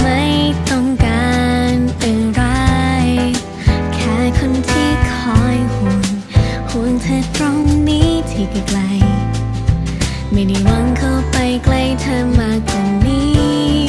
ไม่ต้องการอะไร แค่คนที่คอยห่วงห่วงเธอตรงนี้ที่ไกล ไม่ได้หวังเข้าไปใกล้เธอมากกว่านี้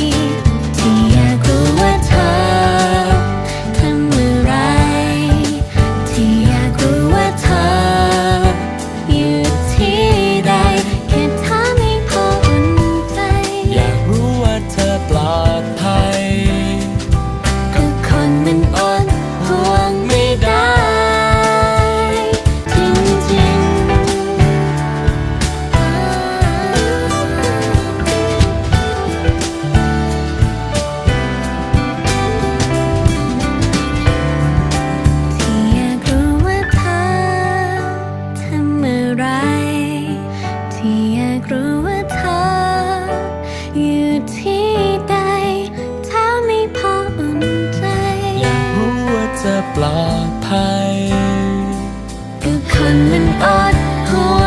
ปลอดภัยก็คนมันอดหัว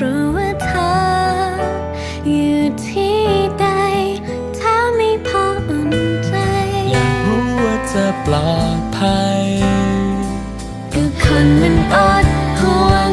รู้ว่าเธออยู่ที่ใดถ้าไม่พออุ่นใจ อยากรู้ว่าจะปลอดภัยก็คนมันอดห่วง